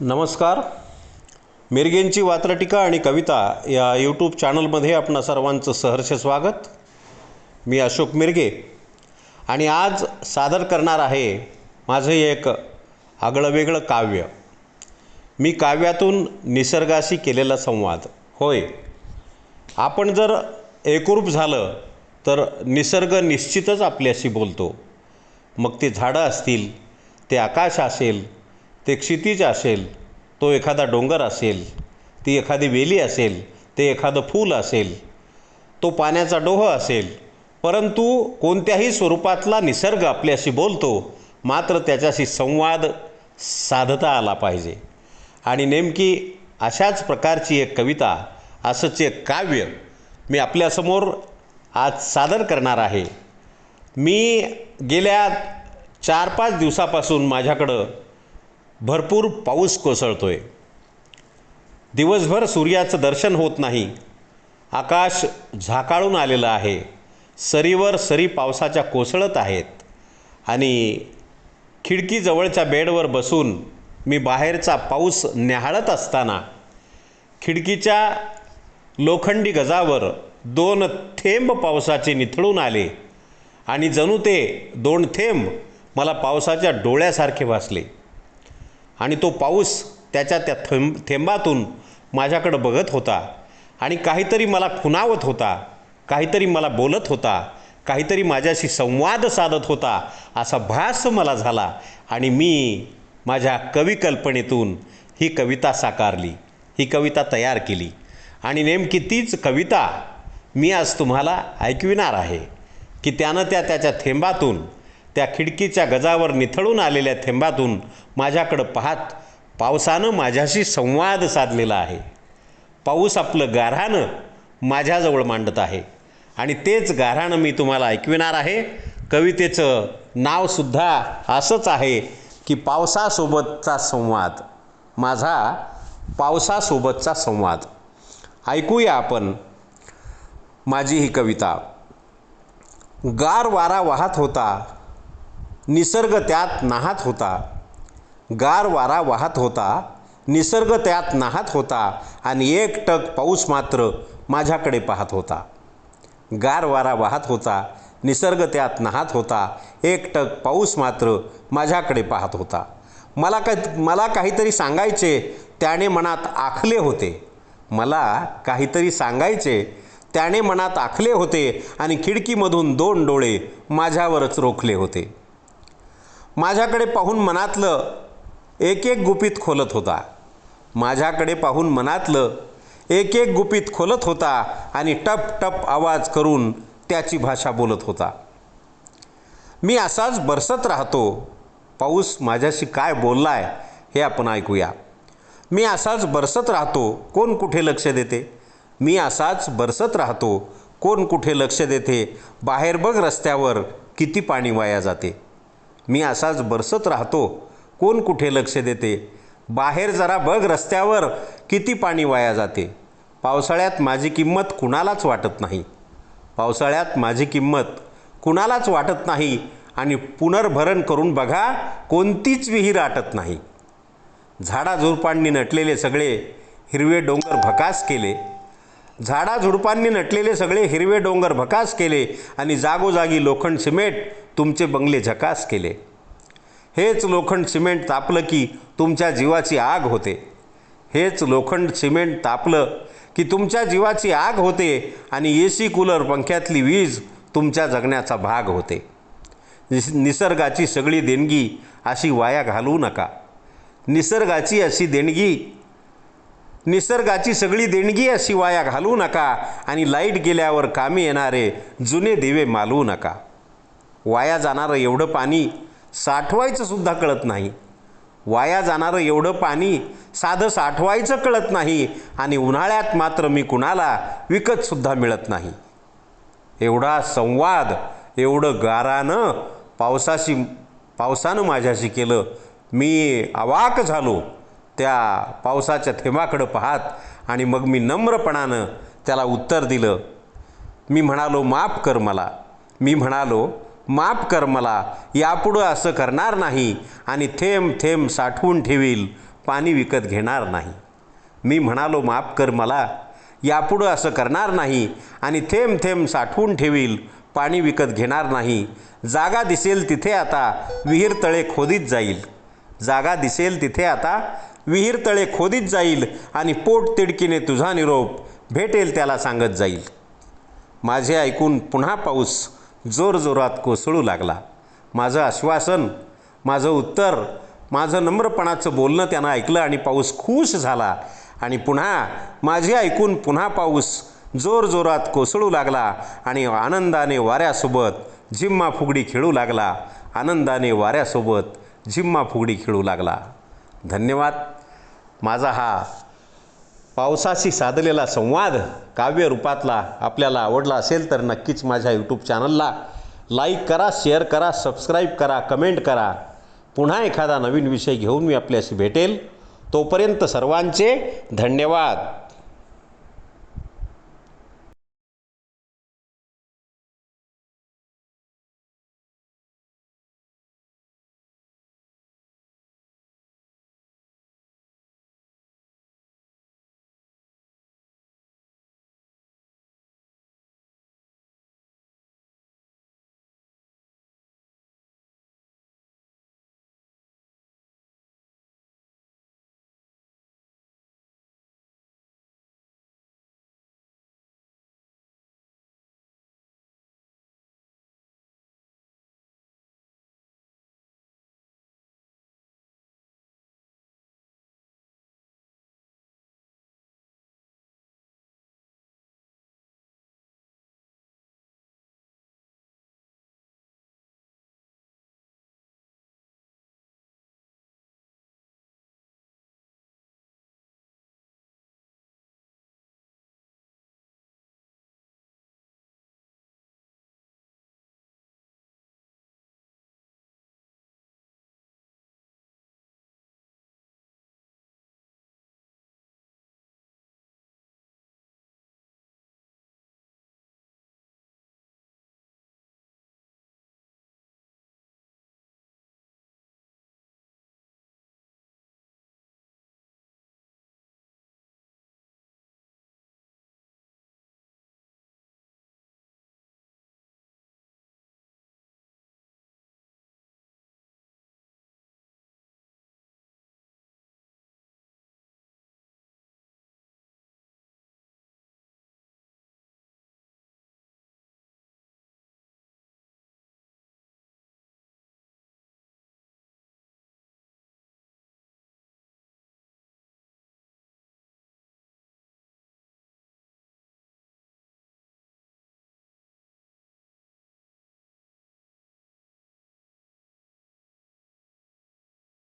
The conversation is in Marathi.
नमस्कार. मिरगेंची वात्रटिका आणि कविता या यूट्यूब चॅनलमध्ये आपणा सर्वांचं सहर्ष स्वागत. मी अशोक मिरगे. आणि आज सादर करणार आहे माझं एक आगळं वेगळं काव्य. मी काव्यातून निसर्गाशी केलेला संवाद. होय. आपण जर एकरूप झालं तर निसर्ग निश्चितच आपल्याशी बोलतो. मग ते झाडं असतील ते आकाश असेल ते क्षितिज असेल तो एखादा डोंगर असेल ती एखादी वेली असेल ते एखादं फूल असेल तो पाण्याचा डोह असेल परंतु कोणत्याही स्वरूपातला निसर्ग आपल्याशी बोलतो मात्र त्याच्याशी संवाद साधता आला पाहिजे. आणि नेमकी अशाच प्रकारची एक कविता असंच एक काव्य मी आपल्यासमोर आज सादर करणार आहे. मी गेल्या चार पाच दिवसापासून माझ्याकडं भरपूर पाऊस कोसळतो आहे दिवसभर सूर्याचं दर्शन होत नाही. आकाश झाकाळून आलेलं आहे. सरीवर सरी पावसाच्या कोसळत आहेत. आणि खिडकीजवळच्या बेडवर बसून मी बाहेरचा पाऊस न्याहाळत असताना खिडकीच्या लोखंडी गजावर दोन थेंब पावसाचे निथळून आले आणि जणू ते दोन थेंब मला पावसाच्या डोळ्यासारखे भासले आणि तो पाऊस त्याच्या त्या थेंब थेंबातून माझ्याकडं बघत होता. आणि काहीतरी मला खुणावत होता काहीतरी मला बोलत होता काहीतरी माझ्याशी संवाद साधत होता असा भास मला झाला आणि मी माझ्या कविकल्पनेतून ही कविता साकारली ही कविता तयार केली. आणि नेमकी तीच कविता मी आज तुम्हाला ऐकविणार आहे की त्यानं त्या त्याच्या थेंबातून त्या खिडकीच्या गजावर निथळून आलेल्या थेंबातून माझ्याकडं पाहत पावसानं माझ्याशी संवाद साधलेला आहे. पाऊस आपलं गाऱ्हाणं माझ्याजवळ मांडत आहे. आणि तेच गाऱ्हाणं मी तुम्हाला ऐकविणार आहे. कवितेचं नावसुद्धा असंच आहे की पावसासोबतचा संवाद. माझा पावसासोबतचा संवाद. ऐकूया आपण माझी ही कविता. गार वारा वाहत होता. निसर्ग त्यात नाहत होता. गार वारा वाहत होता. निसर्ग त्यात नाहत होता आणि एक टक पाऊस मात्र माझ्याकडे पाहत होता. गार वारा वाहत होता. निसर्ग त्यात नाहत होता. एक टक पाऊस मात्र माझ्याकडे पाहत होता. मला काय मला काहीतरी सांगायचे त्याने मनात आखले होते. मला काहीतरी सांगायचे त्याने मनात आखले होते आणि खिडकीमधून दोन डोळे माझ्यावरच रोखले होते. माझ्याकडे पाहून मनातलं एक एक गुपित खोलत होता. माझ्याकडे पाहून मनातलं एक एक गुपित खोलत होता आणि टप टप आवाज करून त्याची भाषा बोलत होता. मी असाच बरसत राहतो. पाऊस माझ्याशी काय बोललाय हे आपण ऐकूया. मी असाच बरसत राहतो कोण कुठे लक्ष देते? मी असाच बरसत राहतो कोण कुठे लक्ष देते? बाहेर बघ रस्त्यावर किती पाणी वाया जाते. मी असाच बरसत राहतो. कोण कुठे लक्ष देते? बाहेर जरा बघ रस्त्यावर किती पाणी वाया जाते. पावसाळ्यात माझी किंमत कुणालाच वाटत नाही. पावसाळ्यात माझी किंमत कुणालाच वाटत नाही आणि पुनर्भरण करून बघा कोणतीच विहीर आटत नाही. झाडाझुडपांनी नटलेले सगळे हिरवे डोंगर भकास केले. झाडाझुडपांनी नटलेले सगळे हिरवे डोंगर भकास केले आणि जागोजागी लोखंड सिमेंट तुमचे बंगले झकास केले. हेच लोखंड सिमेंट तापलं की तुमच्या जीवाची आग होते. हेच लोखंड सिमेंट तापलं की तुमच्या जीवाची आग होते आणि ए सी कूलर पंख्यातली वीज तुमच्या जगण्याचा भाग होते. निस निसर्गाची सगळी देणगी अशी वाया घालवू नका. निसर्गाची अशी देणगी निसर्गाची सगळी देणगी अशी वाया घालवू नका आणि लाइट गेल्यावर कामी येणारे जुने दिवे मालवू नका. वाया जाणारं एवढं पाणी साठवायचं सुद्धा कळत नाही. वाया जाणारं एवढं पाणी साधं साठवायचं कळत नाही आणि उन्हाळ्यात मात्र मी कुणाला विकतसुद्धा मिळत नाही. एवढा संवाद एवढं गारानं पावसाशी पावसानं माझ्याशी केलं. मी अवाक झालो. त्या पावसाच्या थेंबाकडं पाहात आणि मग मी नम्रपणानं त्याला उत्तर दिलं मी म्हणालो माफ कर मला. मी म्हणालो माफ कर मला. यापुढं असं करणार नाही आणि थेंब थेंब साठवून ठेवील. पाणी विकत घेणार नाही. मी म्हणालो माफ कर मला. यापुढं असं करणार नाही आणि थेंब थेंब साठवून ठेवील. पाणी विकत घेणार नाही. जागा दिसेल तिथे आता. विहीर तळे खोदीत जाईल. जागा दिसेल तिथे आता. विहीर तळे खोदीत जाईल आणि पोट तिडकीने तुझा निरोप भेटेल त्याला सांगत जाईल. माझे ऐकून पुन्हा पाऊस जोरजोरात कोसळू लागला. माझं आश्वासन माझं उत्तर माझं नम्रपणाचं बोलणं त्यानं ऐकलं आणि पाऊस खुश झाला. आणि पुन्हा माझे ऐकून पुन्हा पाऊस जोरजोरात कोसळू लागला आणि आनंदाने वाऱ्यासोबत झिम्मा फुगडी खेळू लागला. आनंदाने वाऱ्यासोबत झिम्मा फुगडी खेळू लागला. धन्यवाद. माझा हा पावसाशी साधलेला संवाद काव्य रूपातला आपल्याला आवडला असेल तर नक्कीच माझ्या यूट्यूब चॅनलला लाईक करा शेअर करा सबस्क्राईब करा कमेंट करा. पुन्हा एखादा नवीन विषय घेऊन मी आपल्याशी भेटेल. तोपर्यंत सर्वांचे धन्यवाद.